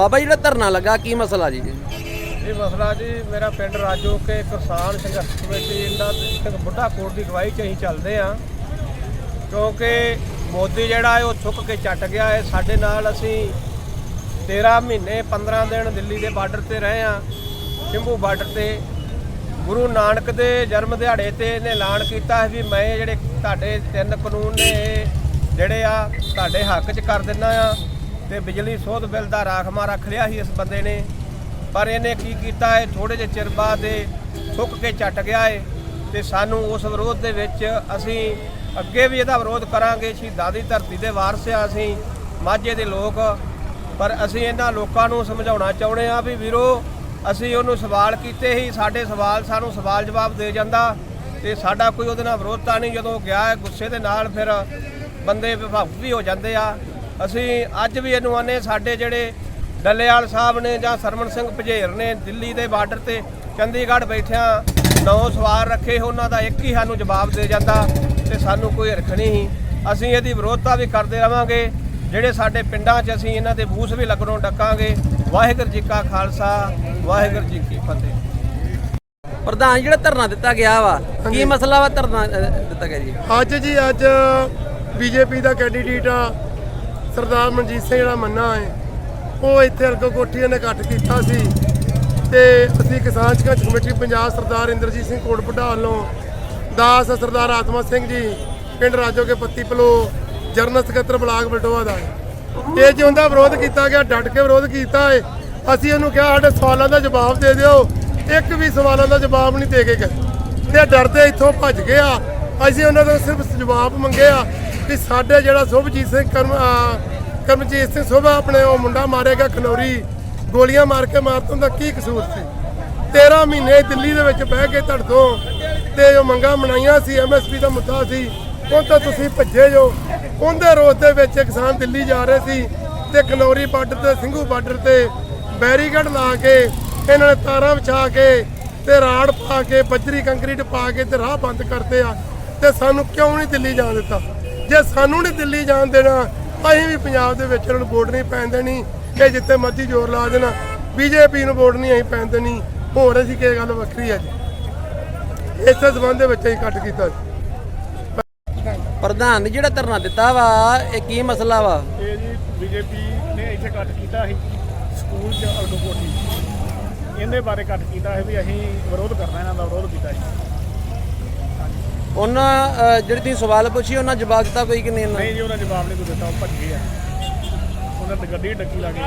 ਬਾਬਾ ਜੀ, ਜਿਹੜਾ ਧਰਨਾ ਲੱਗਾ ਕੀ ਮਸਲਾ ਜੀ? ਇਹ ਮਸਲਾ ਜੀ ਮੇਰਾ ਪਿੰਡ ਰਾਜੋ ਕੇ ਕਿਸਾਨ ਸੰਘਰਸ਼ ਕਮੇਟੀ ਇਹਨਾਂ ਦੇ ਇੱਕ ਬੁੱਢਾ ਕੋਟ ਦੀ ਗਵਾਹੀ 'ਚ ਅਸੀਂ ਚੱਲਦੇ ਆ ਕਿਉਂਕਿ ਮੋਦੀ ਜਿਹੜਾ ਹੈ ਉਹ ਥੁੱਕ ਕੇ ਚੱਟ ਗਿਆ ਹੈ। ਸਾਡੇ ਨਾਲ ਅਸੀਂ 13 ਮਹੀਨੇ 15 ਦਿਨ ਦਿੱਲੀ ਦੇ ਬਾਰਡਰ ਤੇ ਰਹੇ ਆ ਸ਼ੰਭੂ ਬਾਰਡਰ ਤੇ ਗੁਰੂ ਨਾਨਕ ਦੇ ਜਨਮ ਦਿਹਾੜੇ ਤੇ ਇਹਨੇ ਐਲਾਨ ਕੀਤਾ ਵੀ ਮੈਂ ਜਿਹੜੇ ਤੁਹਾਡੇ ਤਿੰਨ ਕਾਨੂੰਨ ਨੇ ਇਹ ਜਿਹੜੇ ਆ ਤੁਹਾਡੇ ਹੱਕ 'ਚ ਕਰ ਦਿੰਦਾ ਆ ਤੇ ਬਿਜਲੀ ਸੋਧ ਬਿੱਲ ਦਾ ਰਾਖਮਾ ਰੱਖ ਲਿਆ ਸੀ ਇਸ ਬੰਦੇ ਨੇ। ਪਰ ਇਹਨੇ ਕੀ ਕੀਤਾ ਹੈ? ਥੋੜੇ ਜਿਹੇ ਚਿਰ ਬਾਅਦ ਇਹ ਸੁੱਕ ਕੇ ਚੱਟ ਗਿਆ ਹੈ ਤੇ ਸਾਨੂੰ ਉਸ ਵਿਰੋਧ ਦੇ ਵਿੱਚ ਅਸੀਂ ਅੱਗੇ ਵੀ ਇਹਦਾ ਵਿਰੋਧ ਕਰਾਂਗੇ। ਸ਼ਹੀਦਾਂ ਦੀ ਧਰਤੀ ਦੇ ਵਾਰਸ ਆ ਅਸੀਂ, ਮਾਝੇ ਦੇ ਲੋਕ। ਪਰ ਅਸੀਂ ਇਹਨਾਂ ਲੋਕਾਂ ਨੂੰ ਸਮਝਾਉਣਾ ਚਾਹੁੰਦੇ ਆ ਵੀ ਵੀਰੋ, ਅਸੀਂ ਉਹਨੂੰ ਸਵਾਲ ਕੀਤੇ ਸੀ, ਸਾਡੇ ਸਵਾਲ ਸਾਨੂੰ ਸਵਾਲ ਜਵਾਬ ਦੇ ਜਾਂਦਾ ਤੇ ਸਾਡਾ ਕੋਈ ਉਹਦੇ ਨਾਲ ਵਿਰੋਧਤਾ ਨਹੀਂ। ਜਦੋਂ ਗਿਆ ਗੁੱਸੇ ਦੇ ਨਾਲ ਫਿਰ ਬੰਦੇ ਵਿਭਾਵਕ ਵੀ ਹੋ ਜਾਂਦੇ ਆ। ਅਸੀਂ ਅੱਜ ਵੀ ਇਹਨੂੰ ਆਨੇ ਸਾਡੇ ਜਿਹੜੇ ਡੱਲੇਵਾਲ ਸਾਹਿਬ ਨੇ ਜਾਂ ਸਰਮਨ ਸਿੰਘ ਪਝੇਰ ਨੇ ਦਿੱਲੀ ਦੇ ਬਾਰਡਰ ਤੇ ਚੰਡੀਗੜ੍ਹ ਬੈਠਿਆਂ ਨੌ ਸਵਾਰ ਰੱਖੇ ਉਹਨਾਂ ਦਾ ਇੱਕ ਹੀ ਸਾਨੂੰ ਜਵਾਬ ਦੇ ਜਾਂਦਾ ਤੇ ਸਾਨੂੰ ਕੋਈ ਹਰਖ ਨਹੀਂ। ਸੀ ਅਸੀਂ ਇਹਦੀ ਵਿਰੋਧਤਾ ਵੀ ਕਰਦੇ ਰਵਾਂਗੇ। ਜਿਹੜੇ ਸਾਡੇ ਪਿੰਡਾਂ 'ਚ ਅਸੀਂ ਇਹਨਾਂ ਦੇ ਬੂਸ ਵੀ ਲੱਗਣੋਂ ਡੱਕਾਂਗੇ। ਵਾਹਿਗੁਰੂ ਜੀ ਕਾ ਖਾਲਸਾ ਵਾਹਿਗੁਰੂ ਜੀ ਕੀ ਫਤਿਹ। ਪ੍ਰਧਾਨ ਜਿਹੜਾ ਧਰਨਾ ਦਿੱਤਾ ਗਿਆ ਵਾ ਕੀ ਮਸਲਾ ਵਾ ਧਰਨਾ ਦਿੱਤਾ ਗਿਆ ਜੀ? ਅੱਜ ਜੀ ਅੱਜ ਬੀਜੇਪੀ ਦਾ ਕੈਂਡੀਡੇਟ ਆ ਸਰਦਾਰ ਮਨਜੀਤ ਸਿੰਘ ਜਿਹੜਾ ਮੰਨਾ ਹੈ, ਉਹ ਇੱਥੇ ਅਲਗੋ ਕੋਠੀ ਨੇ ਇਕੱਠ ਕੀਤਾ ਸੀ ਤੇ ਅਸੀਂ ਕਿਸਾਨ ਸੰਘਰਸ਼ ਕਮੇਟੀ ਪੰਜਾਬ ਸਰਦਾਰ ਇੰਦਰਜੀਤ ਸਿੰਘ ਕੋਟਪੁੱਡਾ ਵੱਲੋਂ ਦਾਸ ਸਰਦਾਰ ਆਤਮਾ ਸਿੰਘ ਜੀ, ਪਿੰਡ ਰਾਜੋਕੇ ਪੱਤੀ ਪਲੋ, ਜਰਨਲ ਸਕੱਤਰ ਬਲਾਕ ਬਲਟੋਆ ਦਾ ਇਹ ਜੇ ਉਹਦਾ ਵਿਰੋਧ ਕੀਤਾ ਗਿਆ, ਡਟ ਕੇ ਵਿਰੋਧ ਕੀਤਾ ਹੈ, ਅਸੀਂ ਉਹਨੂੰ ਕਿਹਾ ਸਾਡੇ ਸਵਾਲਾਂ ਦਾ ਜਵਾਬ ਦੇ ਦਿਓ, ਇੱਕ ਵੀ ਸਵਾਲਾਂ ਦਾ ਜਵਾਬ ਨਹੀਂ ਦੇ ਕੇ ਗਏ। ਤੇ ਡਰਦੇ ਇੱਥੋਂ ਭੱਜ ਗਏ ਆ। ਅਸੀਂ ਉਹਨਾਂ ਤੋਂ ਸਿਰਫ ਜਵਾਬ ਮੰਗਿਆ ਕਿ ਸਾਡੇ ਜਿਹੜਾ ਸੁਭਜੀਤ ਸਿੰਘ ਕਰਮ ਕਰਮਜੀਤ ਸਿੰਘ ਸੁਭਾ ਆਪਣੇ ਉਹ ਮੁੰਡਾ ਮਾਰੇਗਾ ਖਨੌਰੀ, ਗੋਲੀਆਂ ਮਾਰ ਕੇ ਮਾਰਤੋਂ ਦਾ ਕੀ ਕਸੂਰ ਸੀ? 13 ਮਹੀਨੇ ਦਿੱਲੀ ਦੇ ਵਿੱਚ ਬਹਿ ਕੇ ਧੜਕੋ ਤੇ ਜੋ ਮੰਗਾਂ ਮਨਾਈਆਂ ਸੀ ਐਮਐਸਪੀ ਦਾ ਮੁੱਦਾ ਸੀ ਉਹ ਤਾਂ ਤੁਸੀਂ ਭੱਜੇ ਜੋ। ਉਹਦੇ ਰੋਸ ਦੇ ਵਿੱਚ ਕਿਸਾਨ ਦਿੱਲੀ ਜਾ ਰਹੇ ਸੀ ਤੇ ਖਨੌਰੀ ਬਾਰਡਰ ਤੇ, ਸਿੰਘੂ ਬਾਰਡਰ ਤੇ ਬੈਰੀਕੇਡ ਲਾ ਕੇ ਇਹਨਾਂ ਨੇ ਤਾਰਾਂ ਵਿਛਾ ਕੇ ਤੇ ਰਾੜ ਪਾ ਕੇ, ਬੱਜਰੀ ਕੰਕਰੀਟ ਪਾ ਕੇ ਤੇ ਰਾਹ ਬੰਦ ਕਰਦੇ ਆ ਤੇ ਸਾਨੂੰ ਕਿਉਂ ਨਹੀਂ ਦਿੱਲੀ ਜਾਣ ਦਿੱਤਾ? ਜੇ ਸਾਨੂੰ ਨਹੀਂ ਦਿੱਲੀ ਜਾਣ ਦੇਣਾ ਅਸੀਂ ਵੀ ਪੰਜਾਬ ਦੇ ਵਿੱਚ ਨੂੰ ਵੋਟ ਨਹੀਂ ਪੈਣ ਦੇਣੀ ਕਿ ਜਿੱਥੇ ਮਰਜ਼ੀ ਜ਼ੋਰ ਲਾ ਦੇਣਾ ਬੀਜੇਪੀ ਨੂੰ ਵੋਟ ਨਹੀਂ ਅਸੀਂ ਪੈਣ ਦੇਣੀ ਹੋਰ ਅਸੀਂ ਕੀ ਗੱਲ ਵੱਖਰੀ ਹੈ ਜੀ? ਇਸੇ ਸਬੰਧ ਦੇ ਵਿੱਚ ਅਸੀਂ ਕੱਟ ਕੀਤਾ ਜੀ। ਪ੍ਰਧਾਨ ਨੇ ਜਿਹੜਾ ਧਰਨਾ ਦਿੱਤਾ ਵਾ ਇਹ ਕੀ ਮਸਲਾ ਵਾ? ਇਹ ਜੀ ਬੀਜੇਪੀ ਨੇ ਇੱਥੇ ਕੱਟ ਕੀਤਾ ਸੀ ਸਕੂਲ ਚ ਅਲਗੋ ਕੋਠੀ ਇਹਦੇ ਬਾਰੇ ਕੱਟ ਕੀਤਾ ਹੈ ਵੀ ਅਸੀਂ ਵਿਰੋਧ ਕਰਨਾ ਇਹਨਾਂ ਦਾ ਵਿਰੋਧ ਕੀਤਾ ਜੀ ਉਹਨਾਂ ਜਿਹੜੀ ਤੁਸੀਂ ਸਵਾਲ ਪੁੱਛੀ, ਉਹਨਾਂ ਜਵਾਬ ਦਿੱਤਾ ਕੋਈ ਕਿ ਨਹੀਂ ਇਹਨਾਂ ਨਹੀਂ ਜੀ, ਉਹਨਾਂ ਜਵਾਬ ਨਹੀਂ ਕੋਈ ਦਿੱਤਾ, ਉਹ ਭੱਜ ਆ। ਉਹਨਾਂ ਦੀ ਗੱਡੀ ਡੱਕੀ ਲਾ ਗਏ